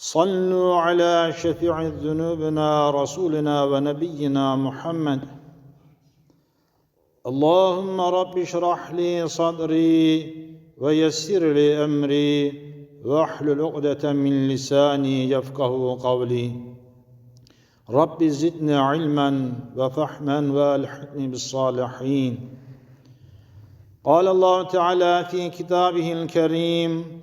صلوا على شفيع ذنوبنا رسولنا ونبينا محمد. اللهم رب اشرح لي صدري ويسر لي أمري واحلل عقدة من لساني يفقه قولي. رب زدنا علما وفهما والحقني بالصالحين. قال الله تعالى في كتابه الكريم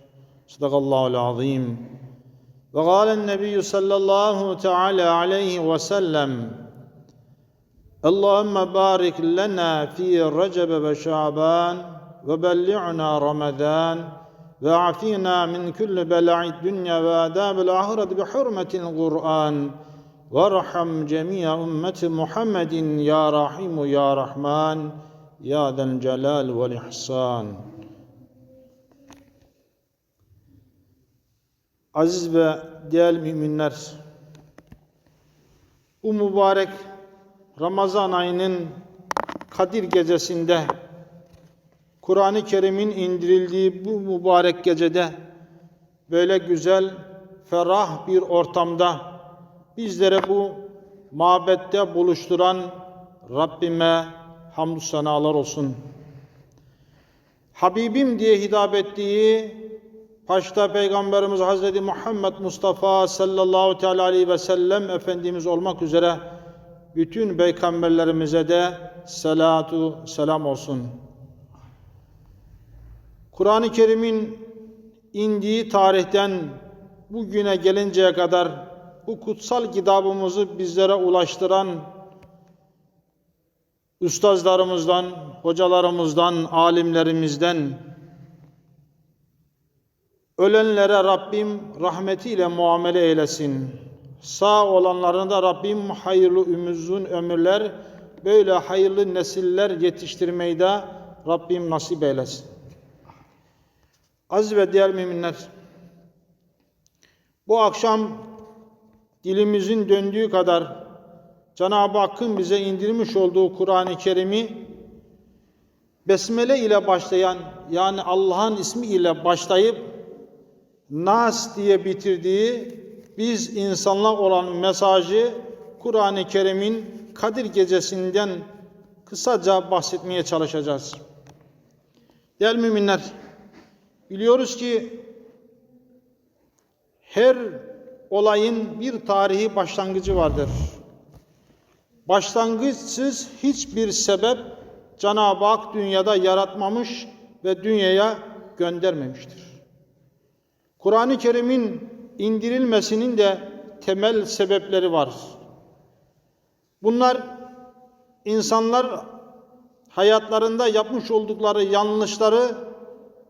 صدق الله العظيم. وقال النبي صلى الله تعالى عليه وسلم اللهم بارك لنا في رجب وشعبان وبلغنا رمضان وعافينا من كل بلع الدنيا وآداب الآخرة بحرمة القرآن وارحم جميع أمة محمد يا رحيم يا رحمن يا ذا الجلال والإحسان. Aziz ve değerli müminler, bu mübarek Ramazan ayının Kadir gecesinde Kur'an-ı Kerim'in indirildiği bu mübarek gecede böyle güzel, ferah bir ortamda bizlere bu mabette buluşturan Rabbime hamdü senalar olsun. Habibim diye hitap ettiği başta Peygamberimiz Hazreti Muhammed Mustafa sallallahu teala aleyhi ve sellem Efendimiz olmak üzere bütün peygamberlerimize de salatu selam olsun. Kur'an-ı Kerim'in indiği tarihten bugüne gelinceye kadar bu kutsal kitabımızı bizlere ulaştıran üstazlarımızdan, hocalarımızdan, alimlerimizden ölenlere Rabbim rahmetiyle muamele eylesin. Sağ olanlarına da Rabbim hayırlı ümüzün ömürler, böyle hayırlı nesiller yetiştirmeyi de Rabbim nasip eylesin. Aziz ve değerli müminler, bu akşam dilimizin döndüğü kadar Cenab-ı Hakk'ın bize indirmiş olduğu Kur'an-ı Kerim'i Besmele ile başlayan yani Allah'ın ismi ile başlayıp Nas diye bitirdiği biz insanlar olan mesajı Kur'an-ı Kerim'in Kadir Gecesi'nden kısaca bahsetmeye çalışacağız. Değerli müminler, biliyoruz ki her olayın bir tarihi başlangıcı vardır. Başlangıçsız hiçbir sebep Cenab-ı Hak dünyada yaratmamış ve dünyaya göndermemiştir. Kur'an-ı Kerim'in indirilmesinin de temel sebepleri var. Bunlar insanlar hayatlarında yapmış oldukları yanlışları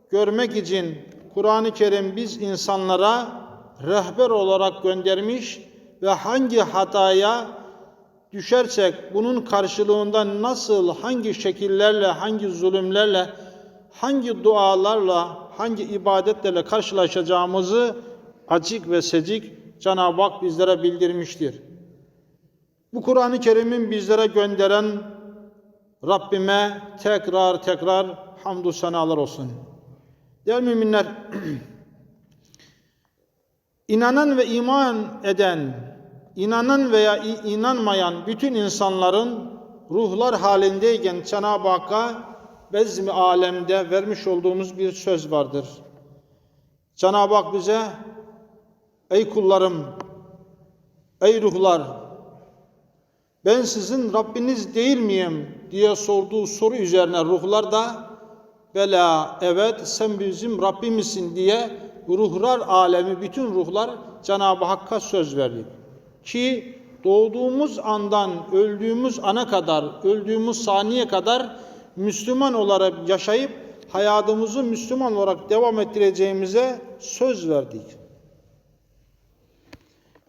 görmek için Kur'an-ı Kerim biz insanlara rehber olarak göndermiş ve hangi hataya düşersek bunun karşılığında nasıl, hangi şekillerle, hangi zulümlerle, hangi dualarla, hangi ibadetlerle karşılaşacağımızı açık ve secik Cenab-ı Hak bizlere bildirmiştir. Bu Kur'an-ı Kerim'in bizlere gönderen Rabbime tekrar tekrar hamdü senalar olsun. Değerli müminler, inanan ve iman eden, inanan veya inanmayan bütün insanların ruhlar halindeyken Cenab-ı Hakk'a bezmi alemde vermiş olduğumuz bir söz vardır. Cenab-ı Hak bize ey kullarım Ey ruhlar ben sizin Rabbiniz değil miyim diye sorduğu soru üzerine ruhlar da bela evet sen bizim Rabbimizsin diye ruhlar alemi bütün ruhlar Cenab-ı Hakk'a söz verdi. Ki doğduğumuz andan öldüğümüz ana kadar, öldüğümüz saniye kadar Müslüman olarak yaşayıp hayatımızı Müslüman olarak devam ettireceğimize söz verdik.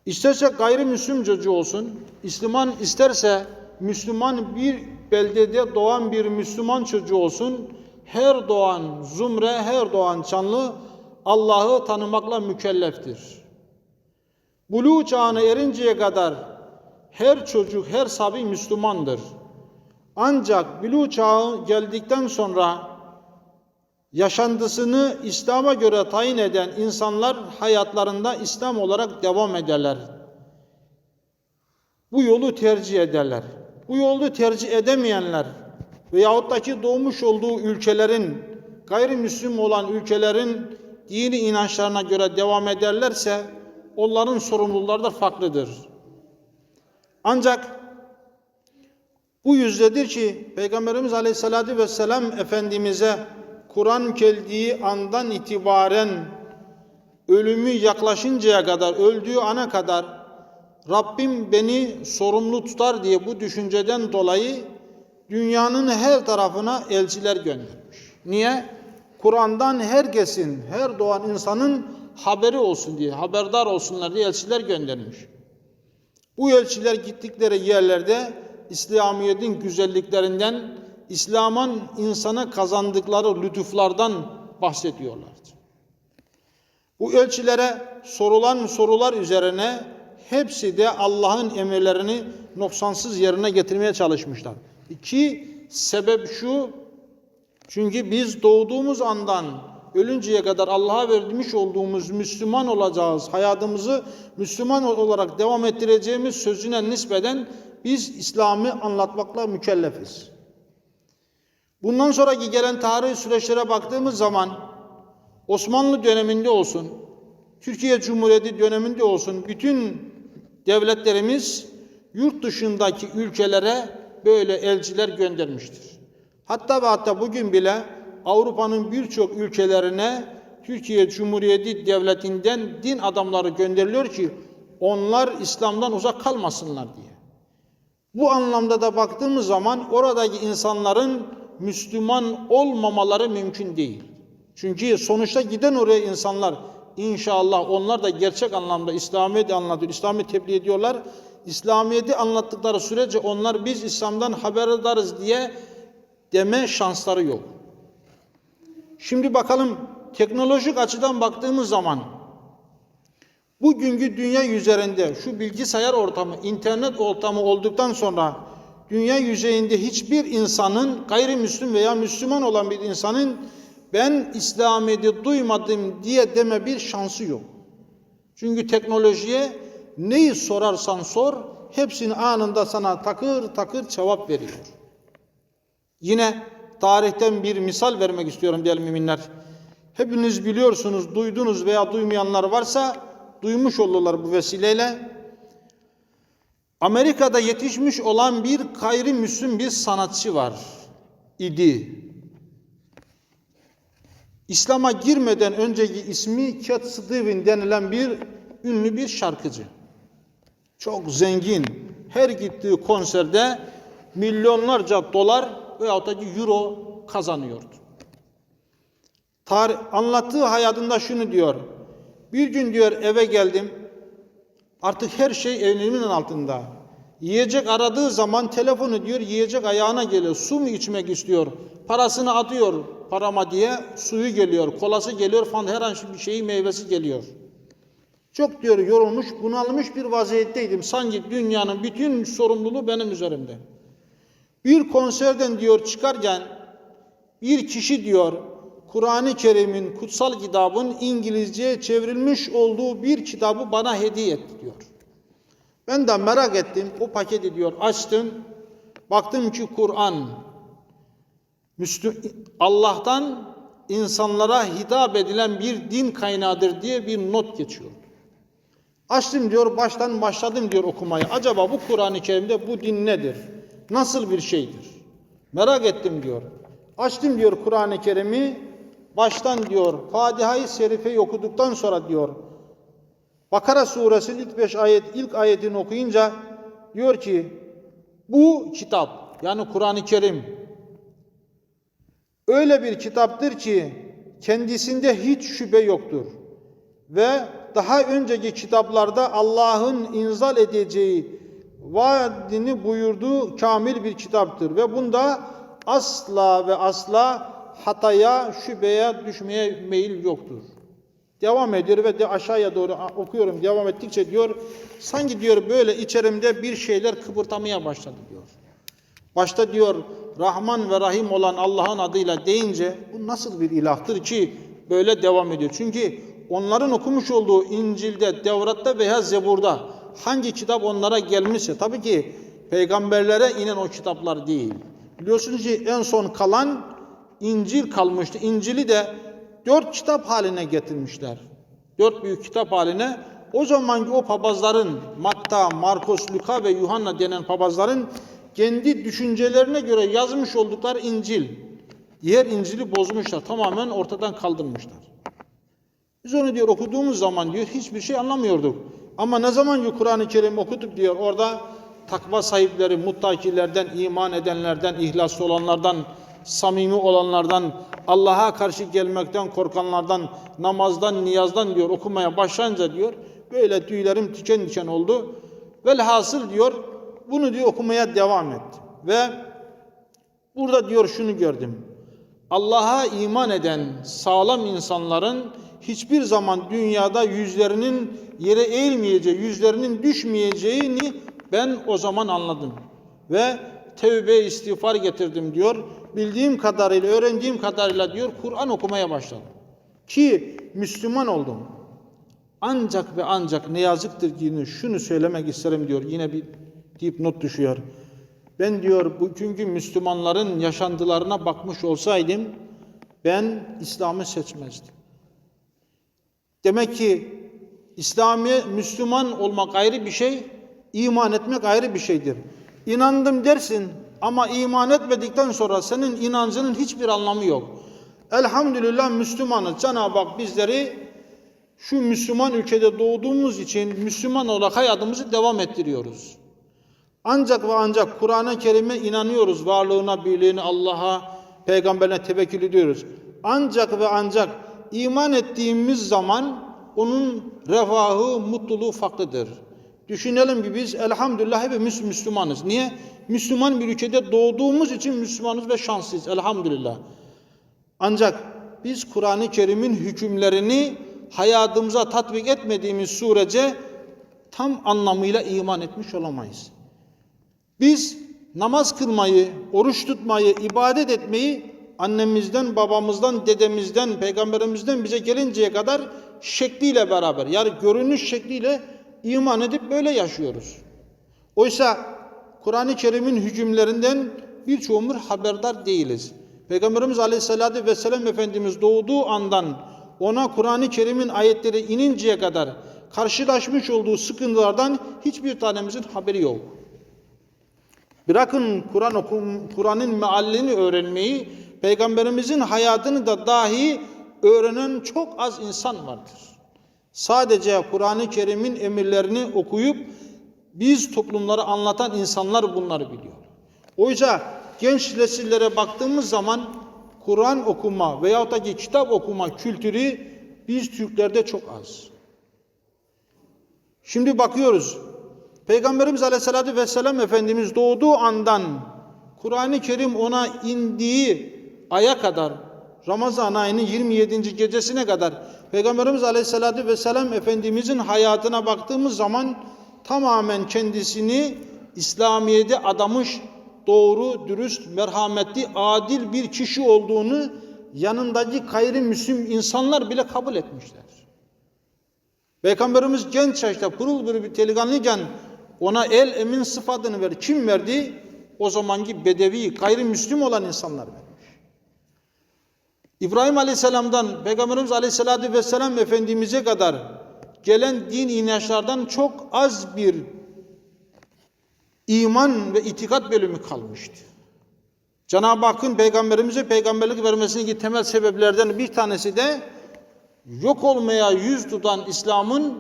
İsterse gayrimüslim çocuğu olsun, Müslüman isterse Müslüman bir beldede doğan bir Müslüman çocuğu olsun, her doğan zumre, her doğan canlı Allah'ı tanımakla mükelleftir. Buluğ çağına erinceye kadar her çocuk, her sabi Müslümandır. Ancak buluğ çağı geldikten sonra yaşantısını İslam'a göre tayin eden insanlar hayatlarında İslam olarak devam ederler. Bu yolu tercih ederler. Bu yolu tercih edemeyenler veyahut da ki doğmuş olduğu ülkelerin, gayrimüslim olan ülkelerin dini inançlarına göre devam ederlerse onların sorumlulukları da farklıdır. Ancak bu yüzdedir ki Peygamberimiz Aleyhisselatü Vesselam Efendimiz'e Kur'an geldiği andan itibaren ölümü yaklaşıncaya kadar, öldüğü ana kadar Rabbim beni sorumlu tutar diye bu düşünceden dolayı dünyanın her tarafına elçiler göndermiş. Niye? Kur'an'dan herkesin, her doğan insanın haberi olsun diye, haberdar olsunlar diye elçiler göndermiş. Bu elçiler gittikleri yerlerde İslamiyet'in güzelliklerinden, İslam'ın insana kazandıkları lütuflardan bahsediyorlardı. Bu elçilere sorulan sorular üzerine hepsi de Allah'ın emirlerini noksansız yerine getirmeye çalışmışlar. İki sebep şu, çünkü biz doğduğumuz andan ölünceye kadar Allah'a vermiş olduğumuz Müslüman olacağız. Hayatımızı Müslüman olarak devam ettireceğimiz sözüne nispeten biz İslam'ı anlatmakla mükellefiz. Bundan sonraki gelen tarihi süreçlere baktığımız zaman Osmanlı döneminde olsun, Türkiye Cumhuriyeti döneminde olsun bütün devletlerimiz yurt dışındaki ülkelere böyle elçiler göndermiştir. Hatta ve hatta bugün bile Avrupa'nın birçok ülkelerine Türkiye Cumhuriyeti Devleti'nden din adamları gönderiliyor ki onlar İslam'dan uzak kalmasınlar diye. Bu anlamda da baktığımız zaman oradaki insanların Müslüman olmamaları mümkün değil. Çünkü sonuçta giden oraya insanlar inşallah onlar da gerçek anlamda İslamiyet'i anlatıyor, İslamiyet'i tebliğ ediyorlar. İslamiyet'i anlattıkları sürece onlar biz İslam'dan haberdarız diye deme şansları yok. Şimdi bakalım teknolojik açıdan baktığımız zaman bugünkü dünya üzerinde şu bilgisayar ortamı, internet ortamı olduktan sonra dünya yüzeyinde hiçbir insanın gayrimüslim veya Müslüman olan bir insanın ben İslamiyet'i duymadım diye deme bir şansı yok. Çünkü teknolojiye neyi sorarsan sor hepsini anında sana takır takır cevap veriyor. Yine tarihten bir misal vermek istiyorum değerli müminler. Hepiniz biliyorsunuz, duydunuz veya duymayanlar varsa duymuş olurlar bu vesileyle. Amerika'da yetişmiş olan bir gayrimüslim bir sanatçı var idi. İslam'a girmeden önceki ismi Cat Stevens denilen bir ünlü bir şarkıcı. Çok zengin. Her gittiği konserde milyonlarca dolar veyahut da euro kazanıyordu. Tarih, anlattığı hayatında şunu diyor. Bir gün diyor eve geldim. Artık her şey elimin altında. Yiyecek aradığı zaman telefonu diyor yiyecek ayağına geliyor. Su mu içmek istiyor? Parasını atıyor parama diye suyu geliyor, kolası geliyor falan her an bir şeyi meyvesi geliyor. Çok diyor yorulmuş, bunalmış bir vaziyetteydim. Sanki dünyanın bütün sorumluluğu benim üzerimde. Bir konserden diyor çıkarken bir kişi diyor Kur'an-ı Kerim'in kutsal kitabın İngilizceye çevrilmiş olduğu bir kitabı bana hediye etti diyor. Ben de merak ettim. O paketi diyor açtım. Baktım ki Kur'an Allah'tan insanlara hitap edilen bir din kaynağıdır diye bir not geçiyor. Açtım diyor, baştan başladım diyor okumaya. Acaba bu Kur'an-ı Kerim'de bu din nedir? Nasıl bir şeydir? Merak ettim diyor. Açtım diyor Kur'an-ı Kerim'i. Baştan diyor Fatiha-i Şerife'yi okuduktan sonra diyor Bakara suresinin ilk beş ayet ilk ayetini okuyunca diyor ki bu kitap yani Kur'an-ı Kerim öyle bir kitaptır ki kendisinde hiç şüphe yoktur. Ve daha önceki kitaplarda Allah'ın inzal edeceği vaadini buyurduğu kamil bir kitaptır. Ve bunda asla ve asla hataya, şüpheye düşmeye meyil yoktur. Devam ediyor ve de aşağıya doğru okuyorum. Devam ettikçe diyor, sanki diyor böyle içerimde bir şeyler kıpırtamaya başladı diyor. Başta diyor Rahman ve Rahim olan Allah'ın adıyla deyince bu nasıl bir ilahtır ki böyle devam ediyor. Çünkü onların okumuş olduğu İncil'de, Tevrat'ta veya Zebur'da hangi kitap onlara gelmişse tabii ki peygamberlere inen o kitaplar değil. Biliyorsunuz ki en son kalan İncil kalmıştı. İncil'i de dört kitap haline getirmişler. Dört büyük kitap haline. O zamanki o papazların Matta, Markos, Luka ve Yuhanna denen papazların kendi düşüncelerine göre yazmış oldukları İncil. Diğer İncil'i bozmuşlar. Tamamen ortadan kaldırmışlar. Biz onu diyor okuduğumuz zaman diyor hiçbir şey anlamıyorduk. Ama ne zaman ki Kur'an-ı Kerim okuduk diyor orada takva sahipleri, muttakilerden, iman edenlerden, ihlaslı olanlardan, samimi olanlardan, Allah'a karşı gelmekten korkanlardan, namazdan, niyazdan diyor okumaya başlayınca diyor böyle tüylerim diken diken oldu. Velhasıl diyor bunu diyor okumaya devam etti. Ve burada diyor şunu gördüm. Allah'a iman eden sağlam insanların hiçbir zaman dünyada yüzlerinin yere eğilmeyeceği, yüzlerinin düşmeyeceğini ben o zaman anladım. Ve tevbe istiğfar getirdim diyor. Bildiğim kadarıyla, öğrendiğim kadarıyla diyor Kur'an okumaya başladım. Ki Müslüman oldum. Ancak ve ancak ne yazıktır ki şunu söylemek isterim diyor. Yine bir deyip not düşüyor. Ben diyor bugünkü Müslümanların yaşantılarına bakmış olsaydım ben İslam'ı seçmezdim. Demek ki İslami Müslüman olmak ayrı bir şey, iman etmek ayrı bir şeydir. İnandım dersin ama iman etmedikten sonra senin inancının hiçbir anlamı yok. Elhamdülillah Müslümanız. Cenab-ı Hak bizleri şu Müslüman ülkede doğduğumuz için Müslüman olarak hayatımızı devam ettiriyoruz. Ancak ve ancak Kur'an-ı Kerim'e inanıyoruz. Varlığına, birliğine, Allah'a, peygamberine tevekkül ediyoruz. Ancak ve ancak iman ettiğimiz zaman onun refahı, mutluluğu farklıdır. Düşünelim ki biz elhamdülillah hepimiz Müslümanız. Niye? Müslüman bir ülkede doğduğumuz için Müslümanız ve şanslıyız elhamdülillah. Ancak biz Kur'an-ı Kerim'in hükümlerini hayatımıza tatbik etmediğimiz sürece tam anlamıyla iman etmiş olamayız. Biz namaz kılmayı, oruç tutmayı, ibadet etmeyi annemizden, babamızdan, dedemizden, peygamberimizden bize gelinceye kadar şekliyle beraber yani görünüş şekliyle iman edip böyle yaşıyoruz. Oysa Kur'an-ı Kerim'in hükümlerinden birçoğumuz haberdar değiliz. Peygamberimiz Aleyhisselatü Vesselam Efendimiz doğduğu andan ona Kur'an-ı Kerim'in ayetleri ininceye kadar karşılaşmış olduğu sıkıntılardan hiçbir tanemizin haberi yok. Bırakın Kur'an okum, Kur'an'ın meallini öğrenmeyi, peygamberimizin hayatını da dahi öğrenen çok az insan vardır. Sadece Kur'an-ı Kerim'in emirlerini okuyup biz toplumları anlatan insanlar bunları biliyor. Oysa genç nesillere baktığımız zaman Kur'an okuma veyahut da ki kitap okuma kültürü biz Türklerde çok az. Şimdi bakıyoruz. Peygamberimiz Aleyhisselatü Vesselam Efendimiz doğduğu andan Kur'an-ı Kerim ona indiği aya kadar Ramazan ayının 27. gecesine kadar Peygamberimiz Aleyhisselatü Vesselam Efendimizin hayatına baktığımız zaman tamamen kendisini İslamiyet'e adamış doğru, dürüst, merhametli, adil bir kişi olduğunu yanındaki gayrimüslim insanlar bile kabul etmişler. Peygamberimiz genç yaşta pırıl bir delikanlıyken ona el emin sıfatını verdi. Kim verdi? O zamanki bedevi, gayrimüslim olan insanlar vermiş. İbrahim Aleyhisselam'dan Peygamberimiz Aleyhisselatü Vesselam Efendimiz'e kadar gelen din inançlardan çok az bir iman ve itikat bölümü kalmıştı. Cenab-ı Hakk'ın peygamberimize peygamberlik vermesindeki temel sebeplerden bir tanesi de yok olmaya yüz tutan İslam'ın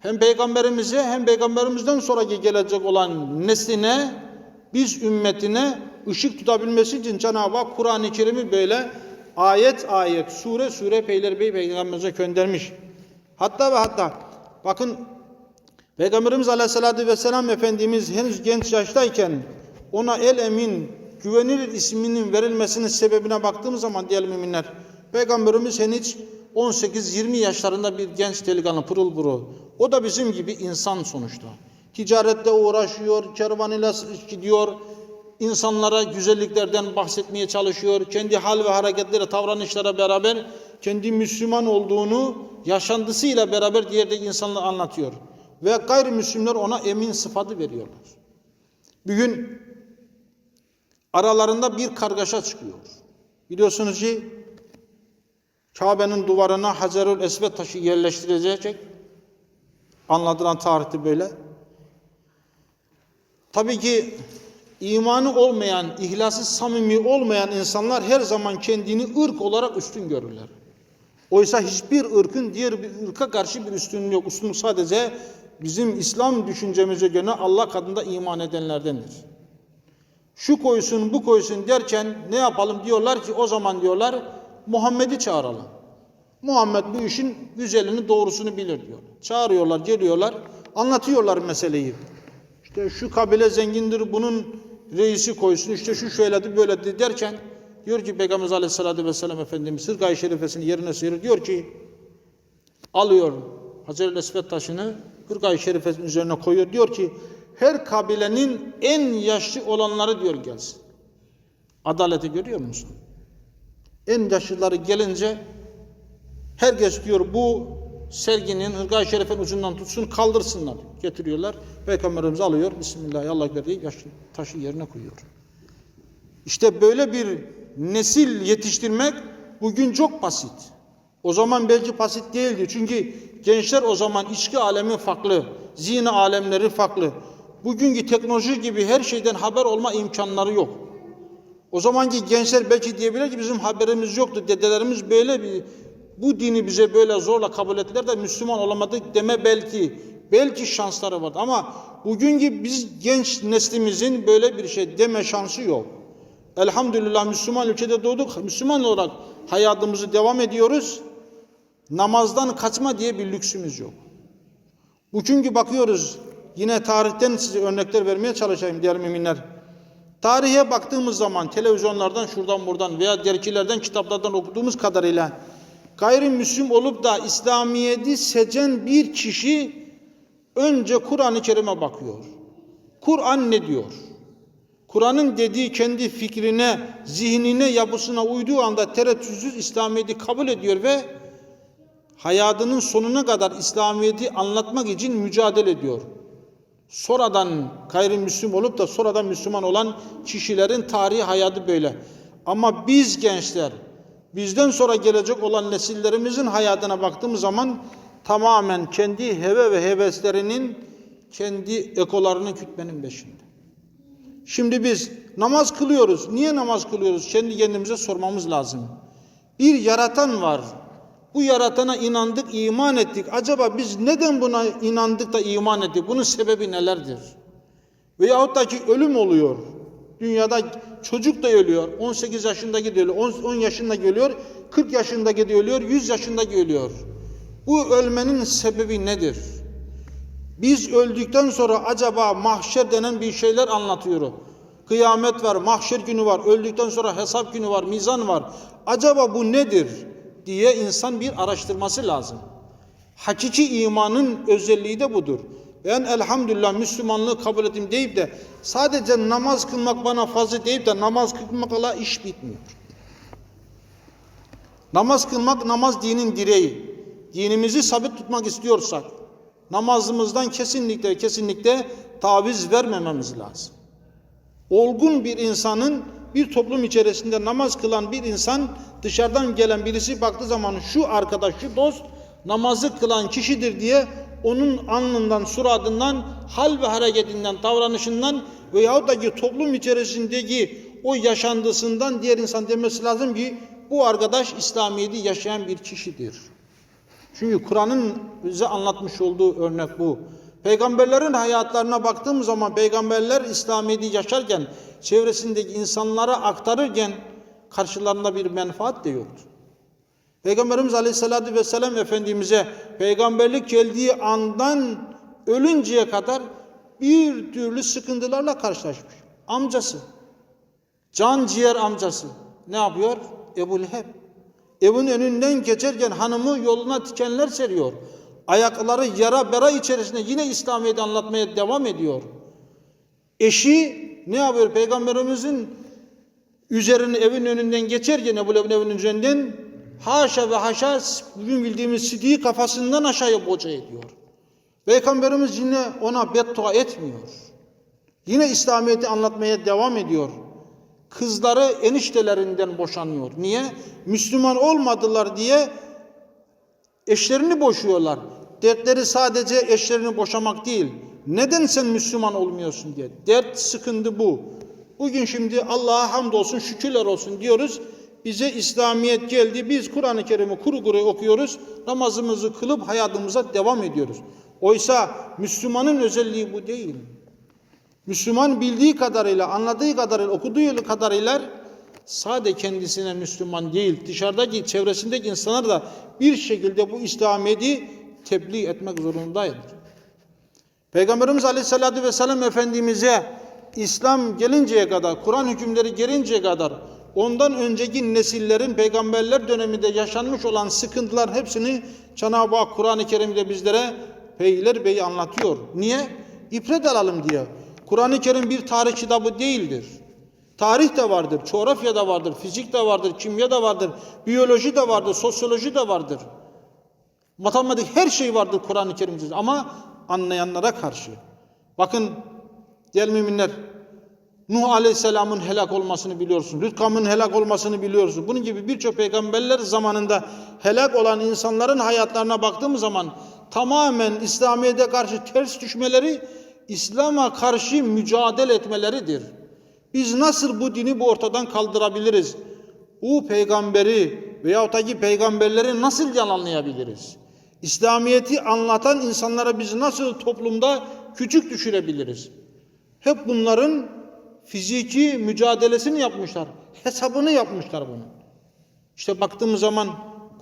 hem peygamberimize hem peygamberimizden sonraki gelecek olan nesline biz ümmetine ışık tutabilmesi için Cenab-ı Hak Kur'an-ı Kerim'i böyle ayet ayet sure sure peygamberimize peygamberimize göndermiş. Hatta ve hatta bakın Peygamberimiz Aleyhisselatü Vesselam Efendimiz henüz genç yaştayken ona el emin güvenilir isminin verilmesinin sebebine baktığımız zaman diyelim müminler Peygamberimiz henüz 18-20 yaşlarında bir genç delikanlı pırıl pırıl. O da bizim gibi insan sonuçta. Ticarette uğraşıyor, kervanıyla gidiyor, insanlara güzelliklerden bahsetmeye çalışıyor. Kendi hal ve hareketleri, davranışlara beraber kendi Müslüman olduğunu yaşantısıyla beraber diğerdeki insanlara anlatıyor. Ve gayrimüslimler ona emin sıfatı veriyorlar. Bugün aralarında bir kargaşa çıkıyor. Biliyorsunuz ki Kabe'nin duvarına Hacerül Esved taşı yerleştirilecek. Anlatılan tarihte böyle. Tabii ki imanı olmayan, ihlası samimi olmayan insanlar her zaman kendini ırk olarak üstün görürler. Oysa hiçbir ırkın diğer bir ırka karşı bir üstünlüğü yok. Üstünlük sadece bizim İslam düşüncemize göre Allah katında iman edenlerdendir. Şu koysun bu koysun derken ne yapalım diyorlar ki o zaman diyorlar Muhammed'i çağıralım. Muhammed bu işin güzelini doğrusunu bilir diyor. Çağırıyorlar geliyorlar anlatıyorlar meseleyi. İşte şu kabile zengindir bunun reisi koysun işte şu şöyledir böyledir derken diyor ki Peygamber aleyhissalatü vesselam Efendimiz Hırgay Şerifesini yerine seriyor diyor ki alıyor Hacer-i Esved taşını Hırgay Şerifesinin üzerine koyuyor diyor ki her kabilenin en yaşlı olanları diyor gelsin. Adaleti görüyor musun? En yaşlıları gelince herkes diyor bu serginin Hırgay Şerif'in ucundan tutsun kaldırsınlar. Getiriyorlar. Peygamberimiz alıyor. Bismillah Allah verdiği taşı yerine koyuyor. İşte böyle bir nesil yetiştirmek bugün çok basit. O zaman belki basit değildi. Çünkü gençler o zaman içki alemi farklı, zina alemleri farklı. Bugünkü teknoloji gibi her şeyden haber olma imkanları yok. O zamanki gençler belki diyebilir ki bizim haberimiz yoktu. Dedelerimiz böyle bir bu dini bize böyle zorla kabul ettiler de Müslüman olamadık deme belki belki şansları vardı ama bugünkü biz genç neslimizin böyle bir şey deme şansı yok. Elhamdülillah Müslüman ülkede doğduk. Müslüman olarak hayatımızı devam ediyoruz. Namazdan kaçma diye bir lüksümüz yok. Bugünkü bakıyoruz yine tarihten size örnekler vermeye çalışayım diğer müminler. Tarihe baktığımız zaman televizyonlardan şuradan buradan veya dergilerden kitaplardan okuduğumuz kadarıyla gayrimüslim olup da İslamiyet'i secen bir kişi önce Kur'an-ı Kerim'e bakıyor. Kur'an ne diyor? Kur'an'ın dediği kendi fikrine, zihnine, yapısına uyduğu anda tereddütsüz İslamiyet'i kabul ediyor ve hayatının sonuna kadar İslamiyet'i anlatmak için mücadele ediyor. Sonradan gayrimüslim olup da sonradan Müslüman olan kişilerin tarihi hayatı böyle. Ama biz gençler, bizden sonra gelecek olan nesillerimizin hayatına baktığımız zaman tamamen kendi heve ve heveslerinin kendi ekolarını kütmenin peşinde. Şimdi biz namaz kılıyoruz. Niye namaz kılıyoruz? Kendi kendimize sormamız lazım. Bir yaratan var. Bu yaratana inandık, iman ettik. Acaba biz neden buna inandık da iman ettik? Bunun sebebi nelerdir? Veyahut da ki ölüm oluyor. Dünyada çocuk da ölüyor. 18 yaşındaki de ölüyor. 10 yaşındaki ölüyor. 40 yaşındaki de ölüyor. 100 yaşındaki ölüyor. Bu ölmenin sebebi nedir? Biz öldükten sonra acaba mahşer denen bir şeyler anlatıyor. Kıyamet var, mahşer günü var, öldükten sonra hesap günü var, mizan var. Acaba bu nedir diye insan bir araştırması lazım. Hakiki imanın özelliği de budur. Ben elhamdülillah Müslümanlığı kabul ettim deyip de sadece namaz kılmak bana fazla deyip de namaz kılmakla iş bitmiyor. Namaz kılmak namaz dinin direği. Dinimizi sabit tutmak istiyorsak namazımızdan kesinlikle kesinlikle taviz vermememiz lazım. Olgun bir insanın bir toplum içerisinde namaz kılan bir insan dışarıdan gelen birisi baktığı zaman şu arkadaş, şu dost namazı kılan kişidir diye onun alnından, suratından, hal ve hareketinden, davranışından veyahut da ki toplum içerisindeki o yaşantısından diğer insan demesi lazım ki bu arkadaş İslamiyet'i yaşayan bir kişidir. Çünkü Kur'an'ın bize anlatmış olduğu örnek bu. Peygamberlerin hayatlarına baktığımız zaman peygamberler İslamiyet'i yaşarken çevresindeki insanlara aktarırken karşılarında bir menfaat de yoktu. Peygamberimiz Aleyhisselatü Vesselam Efendimiz'e peygamberlik geldiği andan ölünceye kadar bir türlü sıkıntılarla karşılaşmış. Amcası, can ciğer amcası ne yapıyor? Ebu Leheb. Evin önünden geçerken hanımı yoluna tikenler seriyor. Ayakları yara bera içerisinde yine İslamiyet'i anlatmaya devam ediyor. Eşi ne yapıyor? Peygamberimizin üzerine evin önünden geçerken Ebu Leheb'in evinin üzerinden haşa ve haşa bugün bildiğimiz sidiği kafasından aşağıya boca ediyor. Peygamberimiz yine ona beddua etmiyor. Yine İslamiyet'i anlatmaya devam ediyor. Kızları eniştelerinden boşanıyor. Niye? Müslüman olmadılar diye eşlerini boşuyorlar. Dertleri sadece eşlerini boşamak değil. Neden sen Müslüman olmuyorsun diye. Dert sıkıntı bu. Bugün şimdi Allah'a hamdolsun şükürler olsun diyoruz. Bize İslamiyet geldi. Biz Kur'an-ı Kerim'i kuru kuru okuyoruz. Namazımızı kılıp hayatımıza devam ediyoruz. Oysa Müslümanın özelliği bu değil. Müslüman bildiği kadarıyla, anladığı kadarıyla, okuduğu kadarıyla sade kendisine Müslüman değil, dışarıdaki, çevresindeki insanlar da bir şekilde bu İslamiyet'i tebliğ etmek zorundaydır. Peygamberimiz Aleyhisselatü Vesselam Efendimiz'e İslam gelinceye kadar, Kur'an hükümleri gelinceye kadar ondan önceki nesillerin peygamberler döneminde yaşanmış olan sıkıntılar hepsini Cenab-ı Hak Kur'an-ı Kerim'de bizlere peyler beyi anlatıyor. Niye? İbret alalım diye. Kur'an-ı Kerim bir tarih kitabı değildir. Tarih de vardır, coğrafya da vardır, fizik de vardır, kimya da vardır, biyoloji de vardır, sosyoloji de vardır. Matematik her şey vardır Kur'an-ı Kerim'de ama anlayanlara karşı. Bakın gel müminler Nuh Aleyhisselam'ın helak olmasını biliyorsun. Rütkam'ın helak olmasını biliyorsun. Bunun gibi birçok peygamberler zamanında helak olan insanların hayatlarına baktığımız zaman tamamen İslamiyet'e karşı ters düşmeleri, İslam'a karşı mücadele etmeleridir. Biz nasıl bu dini bu ortadan kaldırabiliriz? Bu peygamberi veyahut da ki peygamberleri nasıl yalanlayabiliriz? İslamiyet'i anlatan insanlara biz nasıl toplumda küçük düşürebiliriz? Hep bunların fiziki mücadelesini yapmışlar. Hesabını yapmışlar bunun. İşte baktığımız zaman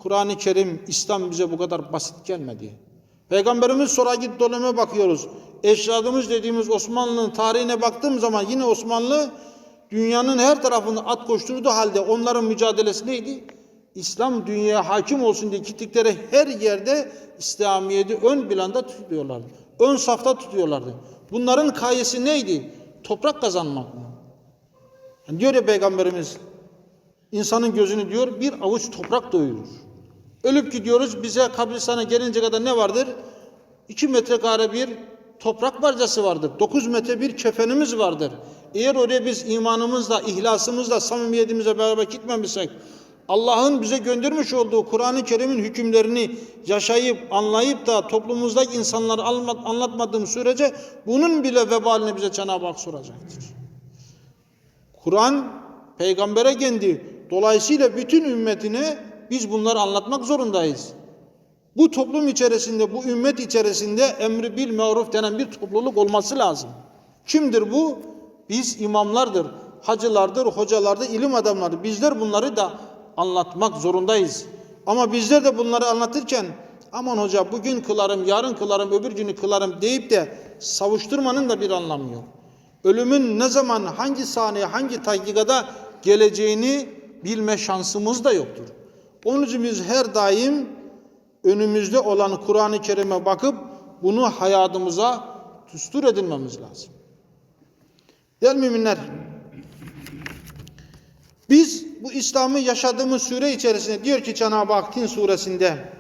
Kur'an-ı Kerim, İslam bize bu kadar basit gelmedi. Peygamberimiz sonra git döneme bakıyoruz. Eşradımız dediğimiz Osmanlı'nın tarihine baktığım zaman yine Osmanlı dünyanın her tarafını at koşturduğu halde onların mücadelesi neydi? İslam dünyaya hakim olsun diye gittikleri her yerde İslamiyet'i ön planda tutuyorlardı. Ön safta tutuyorlardı. Bunların kayesi neydi? Toprak kazanmak mı? Yani diyor ya Peygamberimiz insanın gözünü diyor bir avuç toprak doyurur. Ölüp gidiyoruz bize kabristana gelince kadar ne vardır? İki metrekare bir toprak parçası vardır. Dokuz metre bir kefenimiz vardır. Eğer oraya biz imanımızla, ihlasımızla, samimiyetimizle beraber gitmemişsek, Allah'ın bize göndermiş olduğu Kur'an-ı Kerim'in hükümlerini yaşayıp, anlayıp da toplumumuzdaki insanlara anlatmadığım sürece bunun bile vebalini bize Cenab-ı Hak soracaktır. Kur'an peygambere geldi. Dolayısıyla bütün ümmetine biz bunları anlatmak zorundayız. Bu toplum içerisinde, bu ümmet içerisinde emri bil maruf denen bir topluluk olması lazım. Kimdir bu? Biz imamlardır, hacılardır, hocalardır, ilim adamları. Bizler bunları da anlatmak zorundayız. Ama bizler de bunları anlatırken aman hoca bugün kılarım, yarın kılarım, öbür günü kılarım deyip de savuşturmanın da bir anlamı yok. Ölümün ne zaman, hangi saniye, hangi dakikada geleceğini bilme şansımız da yoktur. Onun için biz her daim önümüzde olan Kur'an-ı Kerim'e bakıp bunu hayatımıza düstur edinmemiz lazım. Değerli müminler, biz bu İslam'ı yaşadığımız süre içerisinde diyor ki Cenab-ı Hak Tin suresinde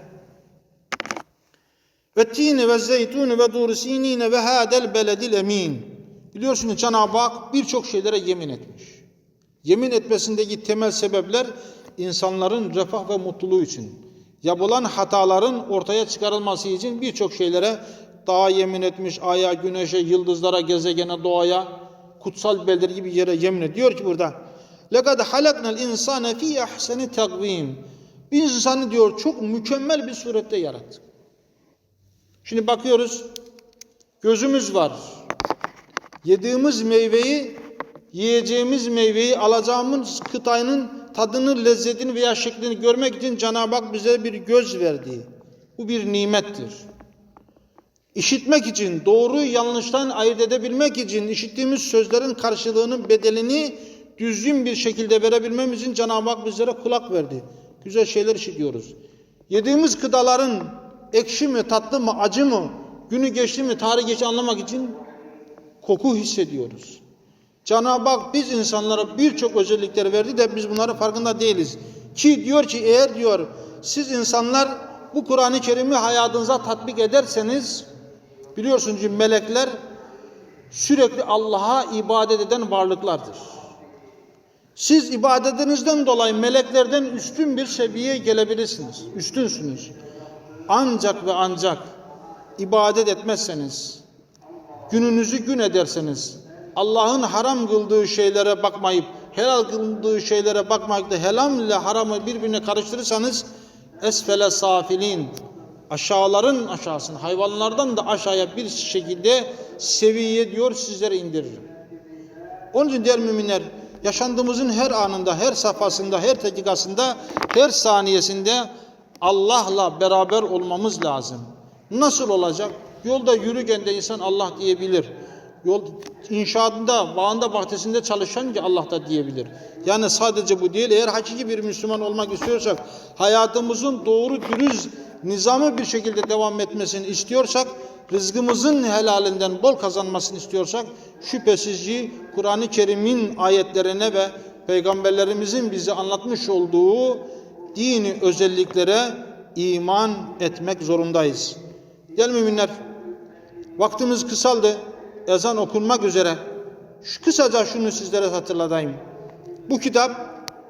ve tini ve zeytuni ve dur sinine ve hadel beledil emin. Biliyorsunuz Cenab-ı Hak birçok şeylere yemin etmiş. Yemin etmesindeki temel sebepler insanların refah ve mutluluğu için. yapılan hataların ortaya çıkarılması için birçok şeylere dağa yemin etmiş, aya, güneşe, yıldızlara, gezegene, doğaya, kutsal beldir gibi yere yemin ediyor ki burada. لَقَدْ حَلَقْنَا الْاِنْسَانَ ف۪ي اَحْسَنِ تَقْو۪يمٍ Bir insanı diyor çok mükemmel bir surette yarattık. Şimdi bakıyoruz, gözümüz var. Yediğimiz meyveyi, yiyeceğimiz meyveyi, alacağımız kıtayının tadını, lezzetini veya şeklini görmek için Cenab-ı Hak bize bir göz verdi. Bu bir nimettir. İşitmek için, doğru yanlıştan ayırt edebilmek için işittiğimiz sözlerin karşılığının bedelini düzgün bir şekilde verebilmemiz için Cenab-ı Hak bizlere kulak verdi. Güzel şeyler işitiyoruz. Yediğimiz gıdaların ekşi mi, tatlı mı, acı mı, günü geçti mi, tarih geçti anlamak için koku hissediyoruz. Cenab-ı Hak biz insanlara birçok özellikler verdi de biz bunların farkında değiliz. Ki diyor ki eğer diyor siz insanlar bu Kur'an-ı Kerim'i hayatınıza tatbik ederseniz biliyorsunuz ki melekler sürekli Allah'a ibadet eden varlıklardır. Siz ibadetinizden dolayı meleklerden üstün bir seviyeye gelebilirsiniz. Üstünsünüz. Ancak ve ancak ibadet etmezseniz, gününüzü gün ederseniz, Allah'ın haram kıldığı şeylere bakmayıp, helal kıldığı şeylere bakmayıp da helal ile haramı birbirine karıştırırsanız, esfele safilin, aşağıların aşağısını, hayvanlardan da aşağıya bir şekilde seviye diyor sizlere indiririm. Onun için değerli müminler, yaşandığımızın her anında, her safhasında, her dakikasında, her saniyesinde Allah'la beraber olmamız lazım. Nasıl olacak? Yolda yürürken de insan Allah diyebilir. Yol inşaatında, bağında, bahçesinde çalışan ki Allah da diyebilir. Yani sadece bu değil. Eğer hakiki bir Müslüman olmak istiyorsak, hayatımızın doğru dürüst nizamı bir şekilde devam etmesini istiyorsak, rızkımızın helalinden bol kazanmasını istiyorsak, şüphesiz ki Kur'an-ı Kerim'in ayetlerine ve peygamberlerimizin bize anlatmış olduğu dini özelliklere iman etmek zorundayız. Gel müminler, vaktimiz kısaldı, ezan okunmak üzere. Şu kısaca şunu sizlere hatırlatayım. Bu kitap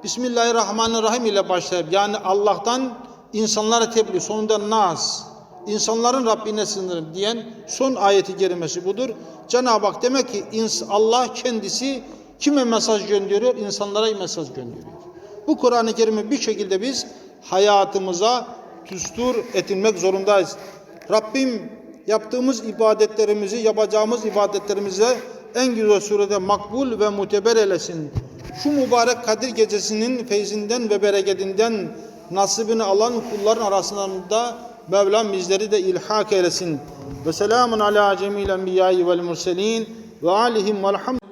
Bismillahirrahmanirrahim ile başlayıp yani Allah'tan insanlara tebliğ, sonunda nas, insanların Rabbine sınırım diyen son ayeti kerimesi budur. Cenab-ı Hak demek ki Allah kendisi kime mesaj gönderiyor? İnsanlara mesaj gönderiyor. Bu Kur'an-ı Kerim'i bir şekilde biz hayatımıza düstur edinmek zorundayız. Rabbim yaptığımız ibadetlerimizi, yapacağımız ibadetlerimize en güzel surede makbul ve muteber eylesin. Şu mübarek Kadir gecesinin feyzinden ve bereketinden nasibini alan kulların arasında Mevlam bizleri de ilhak eylesin. Ve selamun ala cemil enbiyayı vel murselin ve alihim velhamd